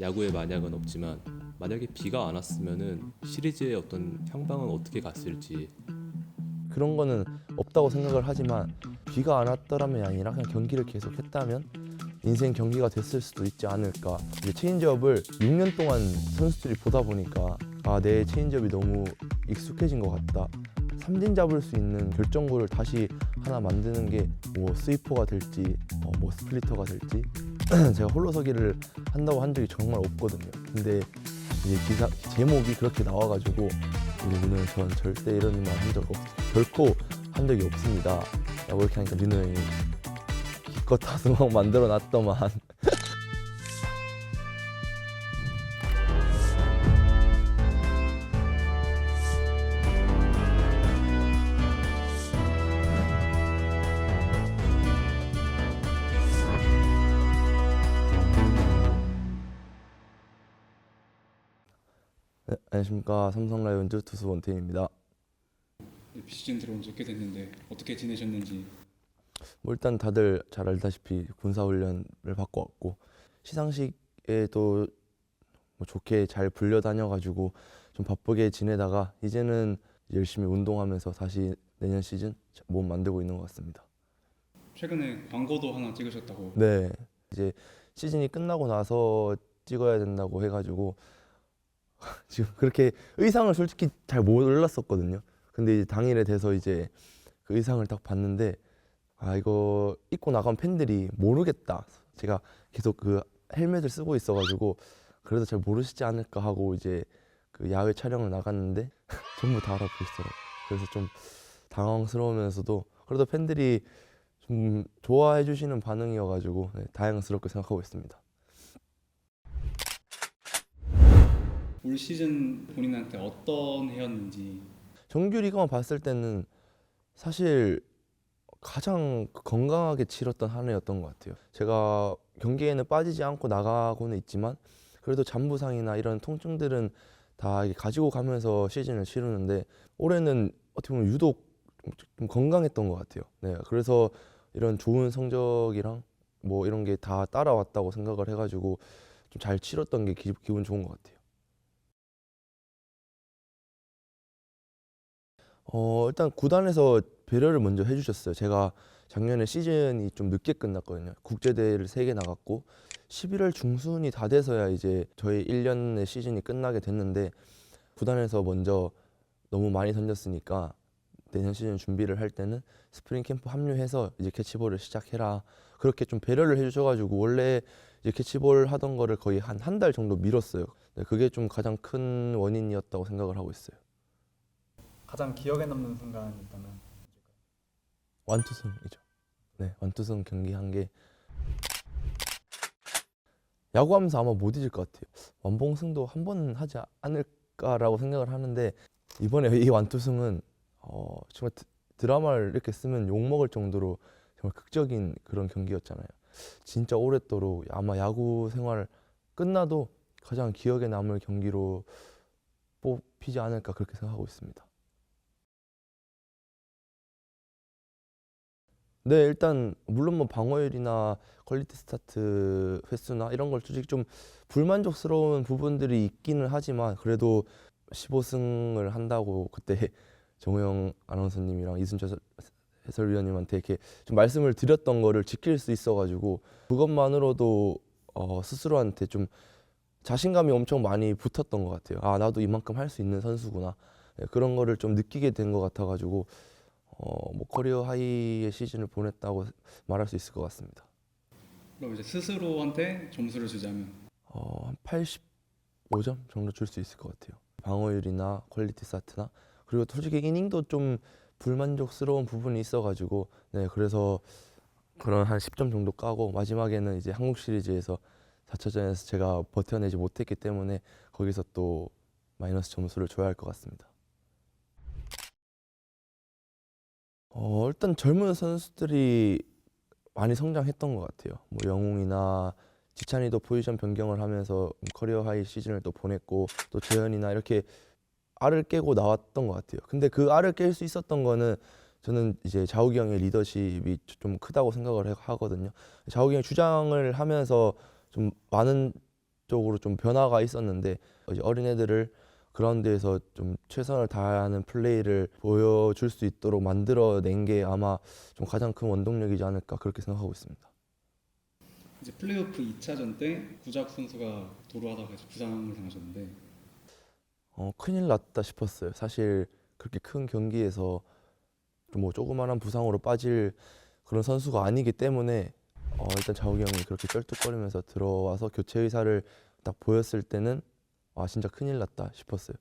야구에 만약은 없지만 만약에 비가 안 왔으면은 시리즈의 어떤 향방은 어떻게 갔을지 그런 거는 없다고 생각을 하지만 비가 안 왔더라면 아니라 그냥 경기를 계속 했다면 인생 경기가 됐을 수도 있지 않을까. 이제 체인지업을 6년 동안 선수들이 보다 보니까 아, 내 체인지업이 너무 익숙해진 것 같다. 삼진 잡을 수 있는 결정구를 다시 하나 만드는 게 뭐 스위퍼가 될지 어, 뭐 스플리터가 될지 제가 홀로서기를 한다고 한 적이 정말 없거든요. 근데 이제 기사 제목이 그렇게 나와가지고 우리 민호 전 절대 이런 말 한 적 없, 결코 한 적이 없습니다. 라고 이렇게 하니까 민호 형이 기껏 다수막 만들어 놨더만 안녕하십니까 삼성 라이온즈 투수 원태입니다. 네, 비시즌 들어온 지 꽤 됐는데 어떻게 지내셨는지 뭐 일단 다들 잘 알다시피 군사 훈련을 받고 왔고 시상식에도 뭐 좋게 잘 불려 다녀가지고 좀 바쁘게 지내다가 이제는 열심히 운동하면서 다시 내년 시즌 몸 만들고 있는 것 같습니다. 최근에 광고도 하나 찍으셨다고 네, 이제 시즌이 끝나고 나서 찍어야 된다고 해가지고 지금 그렇게 의상을 솔직히 잘 몰랐었거든요. 근데 이제 당일에 돼서 이제 그 의상을 딱 봤는데 아 이거 입고 나간 팬들이 모르겠다. 제가 계속 그 헬멧을 쓰고 있어가지고 그래도 잘 모르시지 않을까 하고 이제 그 야외 촬영을 나갔는데 전부 다 알아보시더라고요. 그래서 좀 당황스러우면서도 그래도 팬들이 좀 좋아해 주시는 반응이어가지고 네, 다양스럽게 생각하고 있습니다. 올 시즌 본인한테 어떤 해였는지 정규 리그만 봤을 때는 사실 가장 건강하게 치렀던 한 해였던 것 같아요. 제가 경기에는 빠지지 않고 나가고는 있지만 그래도 잠부상이나 이런 통증들은 다 가지고 가면서 시즌을 치르는데 올해는 어떻게 보면 유독 좀- 좀 건강했던 것 같아요. 네, 그래서 이런 좋은 성적이랑 뭐 이런 게 다 따라왔다고 생각을 해가지고 좀 잘 치렀던 게 기, 기분 좋은 것 같아요. 어, 일단 구단에서 배려를 먼저 해주셨어요. 제가 작년에 시즌이 좀 늦게 끝났거든요. 국제대회를 세 개 나갔고 11월 중순이 다 돼서야 이제 저희 1년의 시즌이 끝나게 됐는데 구단에서 먼저 너무 많이 던졌으니까 내년 시즌 준비를 할 때는 스프링 캠프 합류해서 이제 캐치볼을 시작해라. 그렇게 좀 배려를 해주셔가지고 원래 이제 캐치볼 하던 거를 거의 한 한 달 정도 미뤘어요. 네, 그게 좀 가장 큰 원인이었다고 생각을 하고 있어요. 가장 기억에 남는 순간이 있다면 완투승이죠. 네, 완투승 경기 한 게 야구하면서 아마 못 잊을 것 같아요. 완봉승도 한 번은 하지 않을까라고 생각을 하는데 이번에 이 완투승은 어, 정말 드, 드라마를 이렇게 쓰면 욕 먹을 정도로 정말 극적인 그런 경기였잖아요. 진짜 오랫도록 아마 야구 생활 끝나도 가장 기억에 남을 경기로 뽑히지 않을까 그렇게 생각하고 있습니다. 네, 일단 물론 뭐 방어율이나 퀄리티 스타트 횟수나 이런 걸 솔직히 좀 불만족스러운 부분들이 있기는 하지만 그래도 15승을 한다고 그때 정우영 아나운서님이랑 이순철 해설- 해설위원님한테 이렇게 좀 말씀을 드렸던 거를 지킬 수 있어가지고 그것만으로도 어, 스스로한테 좀 자신감이 엄청 많이 붙었던 것 같아요. 아 나도 이만큼 할 수 있는 선수구나 네, 그런 거를 좀 느끼게 된 것 같아가지고 어, 뭐 커리어 하이의 시즌을 보냈다고 말할 수 있을 것 같습니다. 그럼 이제 스스로한테 점수를 주자면 어, 한 85점 정도 줄 수 있을 것 같아요. 방어율이나 퀄리티 스타트나 그리고 솔직히 이닝도 좀 불만족스러운 부분이 있어가지고 네 그래서 그런 한 10점 정도 까고 마지막에는 이제 한국 시리즈에서 4차전에서 제가 버텨내지 못했기 때문에 거기서 또 마이너스 점수를 줘야 할 것 같습니다. 어, 일단 젊은 선수들이 많이 성장했던 것 같아요. 뭐 영웅이나 지찬이도 포지션 변경을 하면서 커리어 하이 시즌을 또 보냈고 또 재현이나 이렇게 알을 깨고 나왔던 것 같아요. 근데 그 알을 깰 수 있었던 거는 저는 이제 자욱이 형의 리더십이 좀 크다고 생각을 해- 하거든요. 자욱이 형이 주장을 하면서 좀 많은 쪽으로 좀 변화가 있었는데 이제 어린애들을 그라운드에서 좀 최선을 다하는 플레이를 보여줄 수 있도록 만들어낸 게 아마 좀 가장 큰 원동력이지 않을까 그렇게 생각하고 있습니다. 이제 플레이오프 2차전 때 구작 선수가 도루하다가 부상을 당하셨는데 어, 큰일 났다 싶었어요. 사실 그렇게 큰 경기에서 뭐 조그마한 부상으로 빠질 그런 선수가 아니기 때문에 어, 일단 자욱이 형이 그렇게 쩔뚝거리면서 들어와서 교체 의사를 딱 보였을 때는 아 진짜 큰일 났다 싶었어요.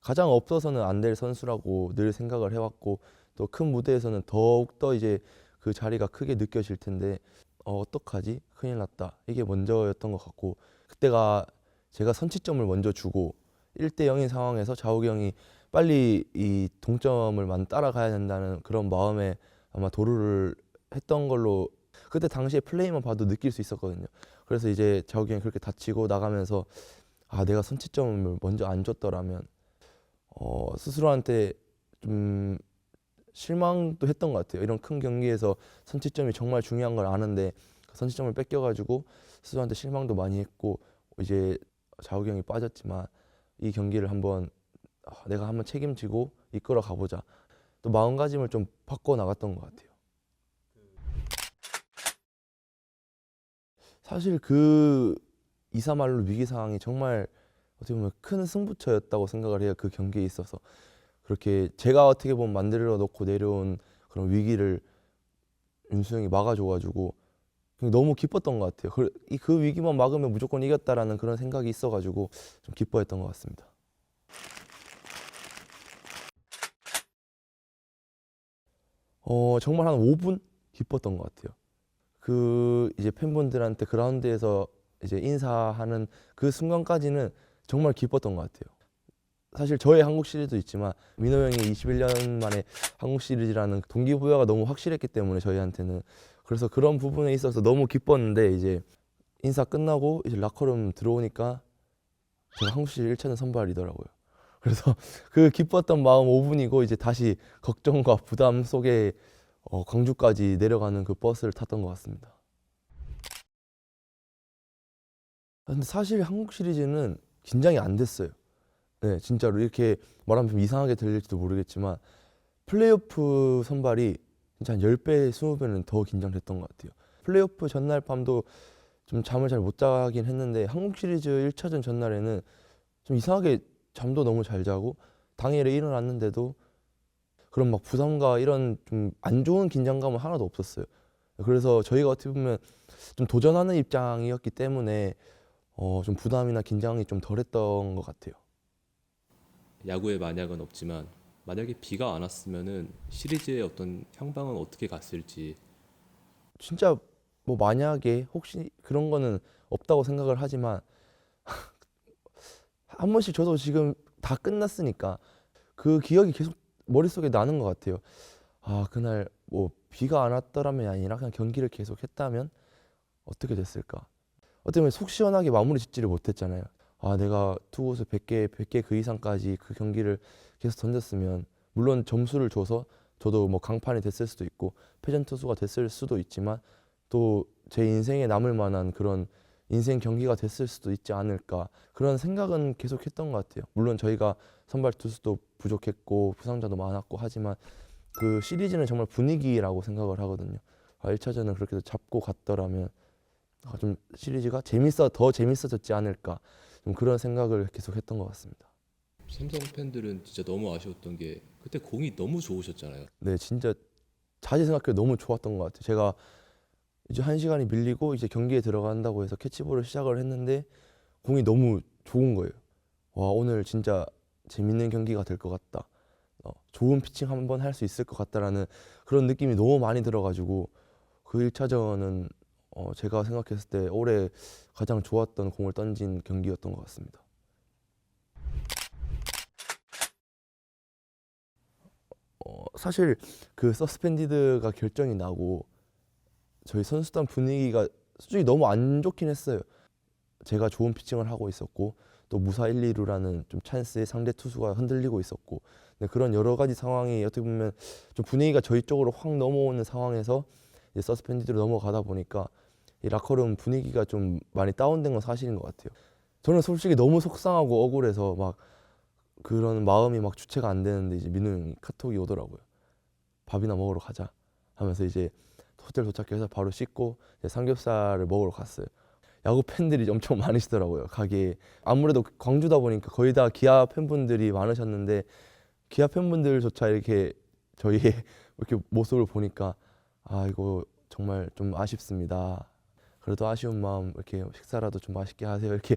가장 없어서는 안 될 선수라고 늘 생각을 해왔고 또 큰 무대에서는 더욱 더 이제 그 자리가 크게 느껴질 텐데 어, 어떡하지? 큰일 났다. 이게 먼저였던 것 같고 그때가 제가 선취점을 먼저 주고 1대 0인 상황에서 자욱이 형이 빨리 이 동점을 만 따라가야 된다는 그런 마음에 아마 도루를 했던 걸로 그때 당시에 플레이만 봐도 느낄 수 있었거든요. 그래서 이제 자욱이 형이 그렇게 다치고 나가면서 아 내가 선취점을 먼저 안 줬더라면 어, 스스로한테 좀 실망도 했던 것 같아요. 이런 큰 경기에서 선취점이 정말 중요한 걸 아는데 그 선취점을 뺏겨가지고 스스로한테 실망도 많이 했고 이제 자욱이 형이 빠졌지만 이 경기를 한번 아, 내가 한번 책임지고 이끌어 가보자. 또 마음가짐을 좀 바꿔 나갔던 것 같아요. 사실 그 이사말로 위기 상황이 정말 어떻게 보면 큰 승부처였다고 생각을 해요. 그 경기에 있어서 그렇게 제가 어떻게 보면 만들어 놓고 내려온 그런 위기를 윤수 형이 막아줘가지고 너무 기뻤던 것 같아요. 그, 이- 그 위기만 막으면 무조건 이겼다라는 그런 생각이 있어가지고 좀 기뻐했던 것 같습니다. 어 정말 한 5분 기뻤던 것 같아요. 그 이제 팬분들한테 그라운드에서 이제 인사하는 그 순간까지는 정말 기뻤던 것 같아요. 사실 저의 한국 시리즈도 있지만 민호 형이 21년 만에 한국 시리즈라는 동기부여가 너무 확실했기 때문에 저희한테는 그래서 그런 부분에 있어서 너무 기뻤는데 이제 인사 끝나고 이제 라커룸 들어오니까 제가 한국 시리즈 1차전 선발이더라고요. 그래서 그 기뻤던 마음 5분이고 이제 다시 걱정과 부담 속에 어, 광주까지 내려가는 그 버스를 탔던 것 같습니다. 근데 사실 한국 시리즈는 긴장이 안 됐어요. 네, 진짜로 이렇게 말하면 좀 이상하게 들릴지도 모르겠지만 플레이오프 선발이 진짜 한 10배, 20배는 더 긴장됐던 것 같아요. 플레이오프 전날 밤도 좀 잠을 잘 못 자긴 했는데 한국 시리즈 1차전 전날에는 좀 이상하게 잠도 너무 잘 자고 당일에 일어났는데도 그런 막 부담과 이런 좀 안 좋은 긴장감은 하나도 없었어요. 그래서 저희가 어떻게 보면 좀 도전하는 입장이었기 때문에 어, 좀 부담이나 긴장이 좀 덜했던 것 같아요. 야구의 만약은 없지만 만약에 비가 안 왔으면은 시리즈의 어떤 향방은 어떻게 갔을지 진짜 뭐 만약에 혹시 그런 거는 없다고 생각을 하지만 한 번씩 저도 지금 다 끝났으니까 그 기억이 계속 머릿속에 나는 것 같아요. 아 그날 뭐 비가 안 왔더라면 아니라 그냥 경기를 계속 했다면 어떻게 됐을까? 어떻게 보면 속 시원하게 마무리 짓지를 못했잖아요. 아 내가 투구수 100개 100개 그 이상까지 그 경기를 계속 던졌으면 물론 점수를 줘서 저도 뭐 강판이 됐을 수도 있고 패전 투수가 됐을 수도 있지만 또 제 인생에 남을 만한 그런 인생 경기가 됐을 수도 있지 않을까 그런 생각은 계속 했던 것 같아요. 물론 저희가 선발 투수도 부족했고 부상자도 많았고 하지만 그 시리즈는 정말 분위기라고 생각을 하거든요. 아, 1차전은 그렇게 잡고 갔더라면 아, 좀 시리즈가 재밌어 더 재밌어졌지 않을까 좀 그런 생각을 계속 했던 것 같습니다. 삼성 팬들은 진짜 너무 아쉬웠던 게 그때 공이 너무 좋으셨잖아요. 네, 진짜 자세히 생각해 너무 좋았던 것 같아요. 제가 이제 한 시간이 밀리고 이제 경기에 들어간다고 해서 캐치볼을 시작을 했는데 공이 너무 좋은 거예요. 와 오늘 진짜 재밌는 경기가 될 것 같다. 어, 좋은 피칭 한번 할 수 있을 것 같다라는 그런 느낌이 너무 많이 들어가지고 그 1차전은 어, 제가 생각했을 때 올해 가장 좋았던 공을 던진 경기였던 것 같습니다. 어, 사실 그 서스펜디드가 결정이 나고 저희 선수단 분위기가 솔직히 너무 안 좋긴 했어요. 제가 좋은 피칭을 하고 있었고 또 무사 1, 2루라는 좀 찬스에 상대 투수가 흔들리고 있었고 근데 그런 여러 가지 상황이 어떻게 보면 좀 분위기가 저희 쪽으로 확 넘어오는 상황에서 서스펜디드로 넘어가다 보니까 이 라커룸 분위기가 좀 많이 다운된 건 사실인 것 같아요. 저는 솔직히 너무 속상하고 억울해서 막 그런 마음이 막 주체가 안 되는데 이제 민우 형이 카톡이 오더라고요. 밥이나 먹으러 가자 하면서 이제 호텔 도착해서 바로 씻고 삼겹살을 먹으러 갔어요. 야구 팬들이 엄청 많으시더라고요 가게에 아무래도 광주다 보니까 거의 다 기아 팬분들이 많으셨는데 기아 팬분들조차 이렇게 저희의 이렇게 모습을 보니까 아 이거 정말 좀 아쉽습니다. 그래도 아쉬운 마음 이렇게 식사라도 좀 맛있게 하세요. 이렇게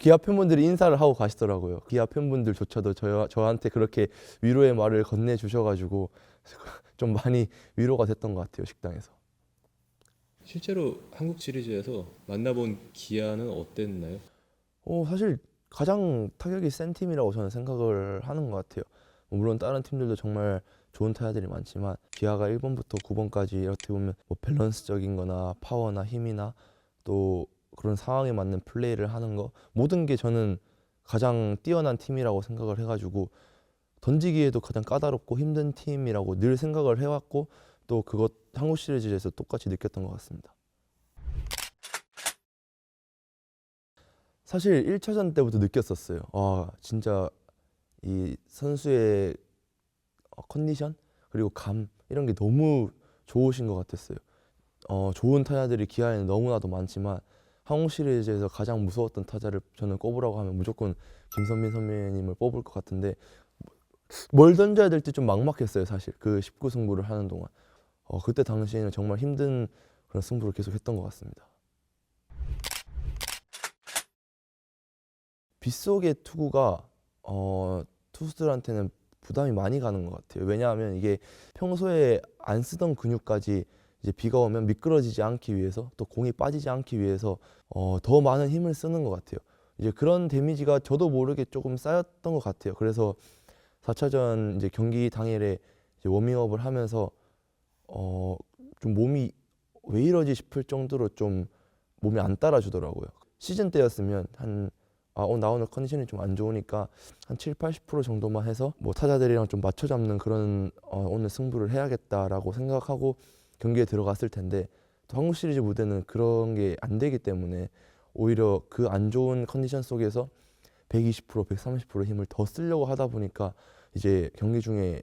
기아 팬분들이 인사를 하고 가시더라고요. 기아 팬분들조차도 저 저한테 그렇게 위로의 말을 건네 주셔가지고 좀 많이 위로가 됐던 것 같아요 식당에서. 실제로 한국 시리즈에서 만나본 기아는 어땠나요? 어 사실 가장 타격이 센 팀이라고 저는 생각을 하는 것 같아요. 뭐 물론 다른 팀들도 정말 좋은 타자들이 많지만 기아가 1번부터 9번까지 이렇게 보면 뭐 밸런스적인 거나 파워나 힘이나 또 그런 상황에 맞는 플레이를 하는 거 모든 게 저는 가장 뛰어난 팀이라고 생각을 해가지고 던지기에도 가장 까다롭고 힘든 팀이라고 늘 생각을 해왔고 또 그것 한국 시리즈에서 똑같이 느꼈던 것 같습니다. 사실 1차전 때부터 느꼈었어요. 아, 진짜 이 선수의 어, 컨디션 그리고 감 이런 게 너무 좋으신 것 같았어요. 어, 좋은 타자들이 기아에는 너무나도 많지만 한국 시리즈에서 가장 무서웠던 타자를 저는 꼽으라고 하면 무조건 김선민 선배님을 뽑을 것 같은데 뭘 던져야 될지 좀 막막했어요 사실 그 19승부를 하는 동안 어, 그때 당시에는 정말 힘든 그런 승부를 계속 했던 것 같습니다. 빗속의 투구가 어, 투수들한테는 부담이 많이 가는 것 같아요. 왜냐하면 이게 평소에 안 쓰던 근육까지 이제 비가 오면 미끄러지지 않기 위해서 또 공이 빠지지 않기 위해서 어, 더 많은 힘을 쓰는 것 같아요. 이제 그런 데미지가 저도 모르게 조금 쌓였던 것 같아요. 그래서 4차전 이제 경기 당일에 이제 워밍업을 하면서 어, 좀 몸이 왜 이러지 싶을 정도로 좀 몸이 안 따라주더라고요. 시즌 때였으면 한 아, 어, 나 오늘 컨디션이 좀 안 좋으니까 한 7, 80% 정도만 해서 뭐 타자들이랑 좀 맞춰 잡는 그런 어, 오늘 승부를 해야겠다라고 생각하고 경기에 들어갔을 텐데 또 한국 시리즈 무대는 그런 게 안 되기 때문에 오히려 그 안 좋은 컨디션 속에서 120%, 130% 힘을 더 쓰려고 하다 보니까 이제 경기 중에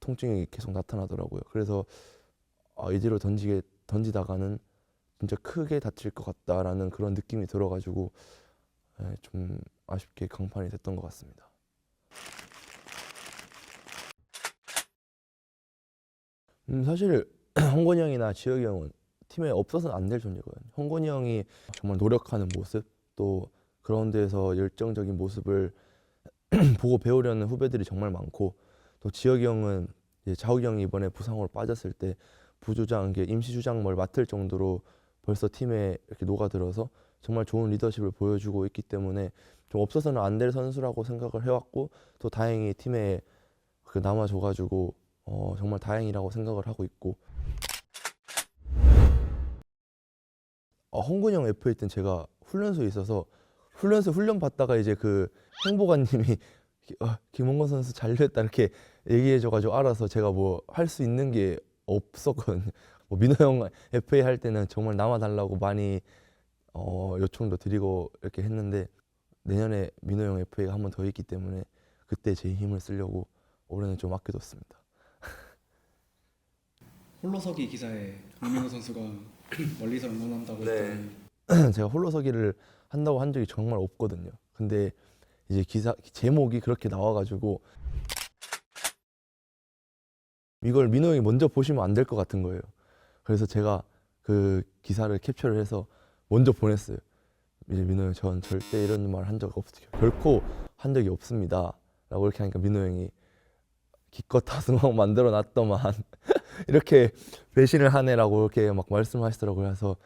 통증이 계속 나타나더라고요. 그래서 아, 이대로 던지게 던지다가는 진짜 크게 다칠 것 같다라는 그런 느낌이 들어가지고 예, 좀 아쉽게 강판이 됐던 것 같습니다. 음, 사실 홍건이 형이나 지혁이 형은 팀에 없어서는 안 될 존재거든요. 홍건이 형이 정말 노력하는 모습 또 그라운드에서 열정적인 모습을 보고 배우려는 후배들이 정말 많고 또 지혁이 형은 이제 자욱이 형이 이번에 부상으로 빠졌을 때 부주장, 임시 주장을 맡을 정도로 벌써 팀에 이렇게 녹아들어서 정말 좋은 리더십을 보여주고 있기 때문에 좀 없어서는 안 될 선수라고 생각을 해왔고 또 다행히 팀에 그 남아줘가지고 어, 정말 다행이라고 생각을 하고 있고 어, 홍근이 형 FA 때는 제가 훈련소에 있어서 훈련소 훈련 받다가 이제 그 행보관님이 어, 김홍건 선수 잘 됐다 이렇게 얘기해줘가지고 알아서 제가 뭐 할 수 있는 게 없었거든요. 뭐 민호 형 FA 할 때는 정말 남아달라고 많이 어, 요청도 드리고 이렇게 했는데 내년에 민호 형 FA가 한 번 더 있기 때문에 그때 제 힘을 쓰려고 올해는 좀 아껴뒀습니다. 홀로서기 기사에 강민호 선수가 멀리서 응원한다고 네. 했더니 제가 홀로서기를 한다고 한 적이 정말 없거든요. 근데 이제 기사 제목이 그렇게 나와가지고 이걸 민호 형이 먼저 보시면 안 될 것 같은 거예요. 그래서 제가 그 기사를 캡처를 해서 먼저 보냈어요. 이제 민호 형, 전 절대 이런 말 한 적 없어요. 결코 한 적이 없습니다. 라고 이렇게 하니까 민호 형이 기껏 다승하고 만들어 놨더만 이렇게 배신을 하네라고 이렇게 막 말씀하시더라고요. 그래서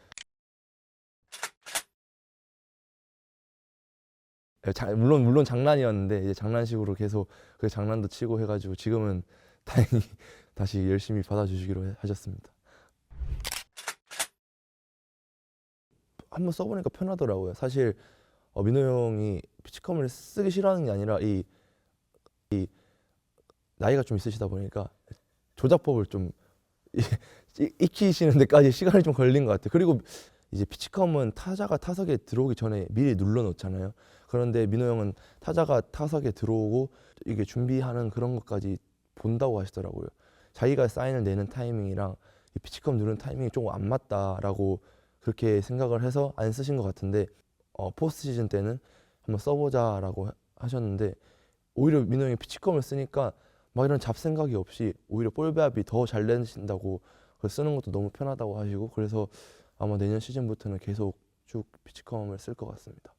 예, 자, 물론 물론 장난이었는데 이제 장난식으로 계속 그 장난도 치고 해가지고 지금은 다행히 다시 열심히 받아주시기로 해- 하셨습니다. 한번 써보니까 편하더라고요. 사실 어, 민호 형이 피치컴을 쓰기 싫어하는 게 아니라 이, 이 나이가 좀 있으시다 보니까 조작법을 좀 이- 이- 익히시는 데까지 시간이 좀 걸린 것 같아요. 그리고 이제 피치컴은 타자가 타석에 들어오기 전에 미리 눌러 놓잖아요. 그런데 민호 형은 타자가 타석에 들어오고 이게 준비하는 그런 것까지 본다고 하시더라고요. 자기가 사인을 내는 타이밍이랑 이 피치컴 누르는 타이밍이 조금 안 맞다라고 그렇게 생각을 해서 안 쓰신 것 같은데 어, 포스트 시즌 때는 한번 써보자라고 하- 하셨는데 오히려 민호 형이 피치컴을 쓰니까 막 이런 잡생각이 없이 오히려 볼 배합이 더 잘 내신다고 그 쓰는 것도 너무 편하다고 하시고 그래서 아마 내년 시즌부터는 계속 쭉 피치컴을 쓸 것 같습니다.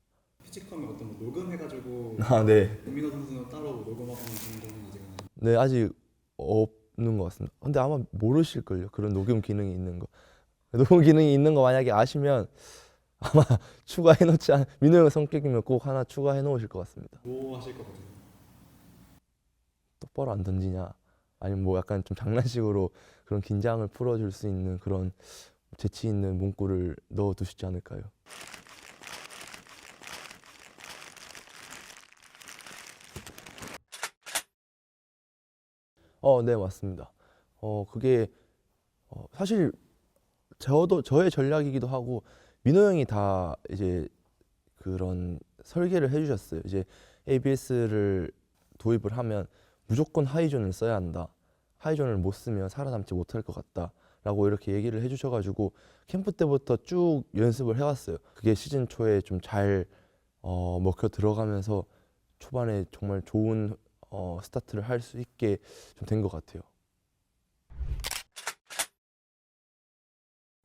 피치컴에 어떤 뭐 녹음해가지고 아 네. 민호 선수는 따로 녹음하고 거는 아직은 네 아직 없는 것 같습니다. 근데 아마 모르실걸요 그런 녹음 기능이 있는 거. 녹음 기능이 있는 거 만약에 아시면 아마 추가해 놓지 않 민호 형 성격이면 꼭 하나 추가해 놓으실 것 같습니다. 뭐 하실 것 같아요? 똑바로 안 던지냐 아니면 뭐 약간 좀 장난식으로 그런 긴장을 풀어줄 수 있는 그런 재치 있는 문구를 넣어 두시지 않을까요? 어, 네 맞습니다. 어 그게 어, 사실 저도 저의 전략이기도 하고 민호 형이 다 이제 그런 설계를 해주셨어요. 이제 ABS를 도입을 하면 무조건 하이존을 써야 한다. 하이존을 못 쓰면 살아남지 못할 것 같다. 라고 이렇게 얘기를 해주셔가지고 캠프 때부터 쭉 연습을 해왔어요. 그게 시즌 초에 좀 잘 어, 먹혀 들어가면서 초반에 정말 좋은 어, 스타트를 할 수 있게 좀 된 것 같아요.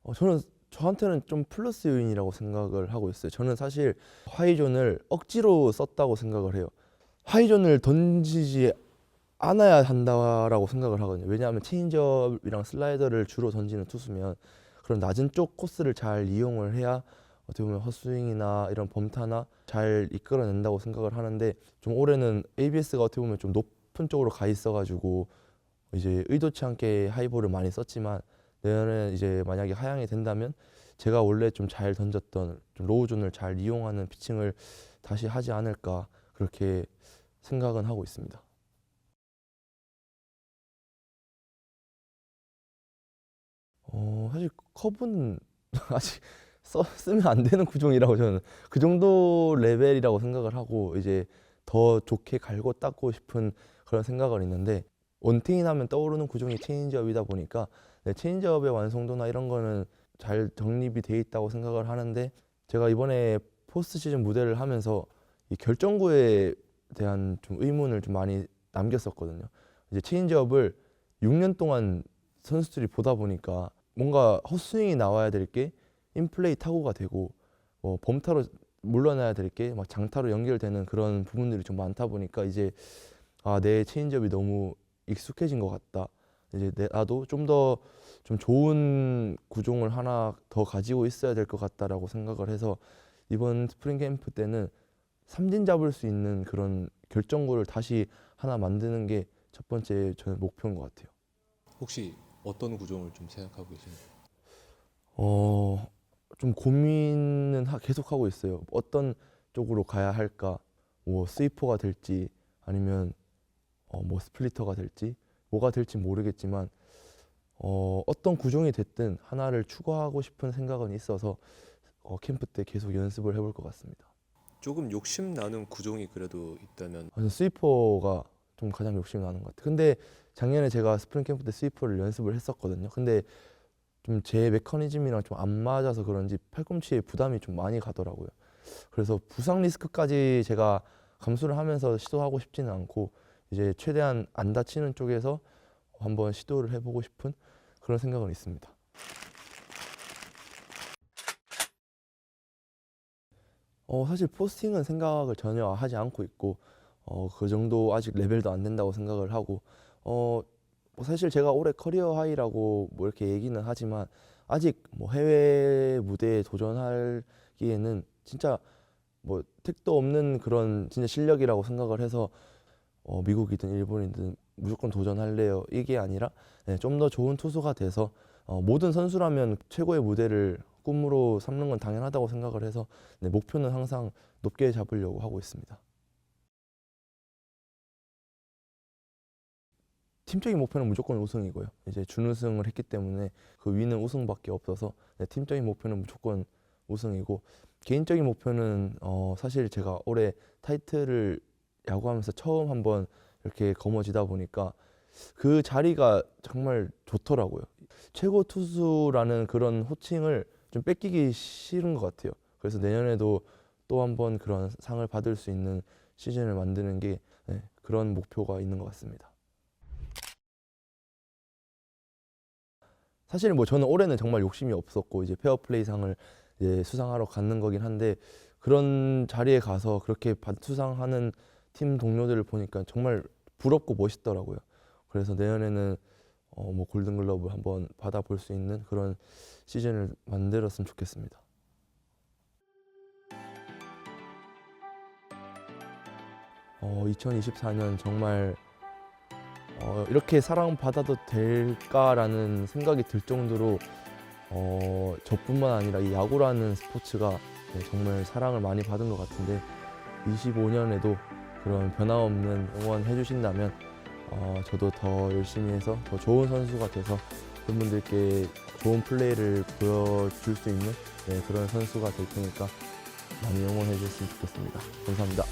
어, 저는 저한테는 좀 플러스 요인이라고 생각을 하고 있어요. 저는 사실 하이존을 억지로 썼다고 생각을 해요. 하이존을 던지지 않아야 한다라고 생각을 하거든요. 왜냐하면 체인지업이랑 슬라이더를 주로 던지는 투수면 그런 낮은 쪽 코스를 잘 이용을 해야 어떻게 보면 헛스윙이나 이런 범타나 잘 이끌어낸다고 생각을 하는데 좀 올해는 ABS가 어떻게 보면 좀 높은 쪽으로 가 있어가지고 이제 의도치 않게 하이볼을 많이 썼지만 내년에 이제 만약에 하향이 된다면 제가 원래 좀 잘 던졌던 좀 로우 존을 잘 이용하는 피칭을 다시 하지 않을까 그렇게 생각은 하고 있습니다. 어 사실 커브는 아직 써, 쓰면 안 되는 구종이라고 저는 그 정도 레벨이라고 생각을 하고 이제 더 좋게 갈고 닦고 싶은 그런 생각은 있는데 원팅이 나면 떠오르는 구종이 체인지업이다 보니까 네, 체인지업의 완성도나 이런 거는 잘 정립이 돼 있다고 생각을 하는데 제가 이번에 포스트 시즌 무대를 하면서 이 결정구에 대한 좀 의문을 좀 많이 남겼었거든요. 이제 체인지업을 6년 동안 선수들이 보다 보니까 뭔가 헛스윙이 나와야 될 게 인플레이 타구가 되고 뭐 범타로 물러나야 될 게 막 장타로 연결되는 그런 부분들이 좀 많다 보니까 이제 아 내 체인지업이 너무 익숙해진 것 같다. 이제 내, 나도 좀 더 좀 좋은 구종을 하나 더 가지고 있어야 될 것 같다라고 생각을 해서 이번 스프링 캠프 때는 삼진 잡을 수 있는 그런 결정구를 다시 하나 만드는 게 첫 번째 저는 목표인 것 같아요. 혹시 어떤 구종을 좀 생각하고 계신가요? 어, 좀 고민은 하- 계속 하고 있어요. 어떤 쪽으로 가야 할까? 뭐 스위퍼가 될지 아니면 어, 뭐 스플리터가 될지 뭐가 될지 모르겠지만 어, 어떤 구종이 됐든 하나를 추구하고 싶은 생각은 있어서 어, 캠프 때 계속 연습을 해볼 것 같습니다. 조금 욕심 나는 구종이 그래도 있다면 저는 스위퍼가 좀 가장 욕심이 나는 것 같아요. 근데 작년에 제가 스프링 캠프 때 스위퍼를 연습을 했었거든요. 근데 좀 제 메커니즘이랑 좀 안 맞아서 그런지 팔꿈치에 부담이 좀 많이 가더라고요. 그래서 부상 리스크까지 제가 감수를 하면서 시도하고 싶지는 않고 이제 최대한 안 다치는 쪽에서 한번 시도를 해보고 싶은 그런 생각은 있습니다. 어, 사실 포스팅은 생각을 전혀 하지 않고 있고 어, 그 정도 아직 레벨도 안 된다고 생각을 하고 어, 뭐 사실 제가 올해 커리어 하이라고 뭐 이렇게 얘기는 하지만 아직 뭐 해외 무대에 도전하기에는 진짜 뭐 택도 없는 그런 진짜 실력이라고 생각을 해서 어, 미국이든 일본이든 무조건 도전할래요 이게 아니라 네, 좀더 좋은 투수가 돼서 어, 모든 선수라면 최고의 무대를 꿈으로 삼는 건 당연하다고 생각을 해서 네, 목표는 항상 높게 잡으려고 하고 있습니다. 팀적인 목표는 무조건 우승이고요. 이제 준우승을 했기 때문에 그 위는 우승밖에 없어서 네, 팀적인 목표는 무조건 우승이고 개인적인 목표는 어, 사실 제가 올해 타이틀을 야구하면서 처음 한번 이렇게 거머쥐다 보니까 그 자리가 정말 좋더라고요. 최고 투수라는 그런 호칭을 좀 뺏기기 싫은 것 같아요. 그래서 내년에도 또 한번 그런 상을 받을 수 있는 시즌을 만드는 게 네, 그런 목표가 있는 것 같습니다. 사실 뭐 저는 올해는 정말 욕심이 없었고 이제 페어플레이 상을 이제 수상하러 가는 거긴 한데 그런 자리에 가서 그렇게 받- 수상하는 팀 동료들을 보니까 정말 부럽고 멋있더라고요. 그래서 내년에는 어, 뭐 골든글러브 한번 받아볼 수 있는 그런 시즌을 만들었으면 좋겠습니다. 어, 2024년 정말 어, 이렇게 사랑받아도 될까라는 생각이 들 정도로 어, 저뿐만 아니라 이 야구라는 스포츠가 네, 정말 사랑을 많이 받은 것 같은데 25년에도 그런 변함없는 응원해 주신다면 어, 저도 더 열심히 해서 더 좋은 선수가 돼서 팬분들께 좋은 플레이를 보여줄 수 있는 네, 그런 선수가 될 테니까 많이 응원해 주셨으면 좋겠습니다. 감사합니다.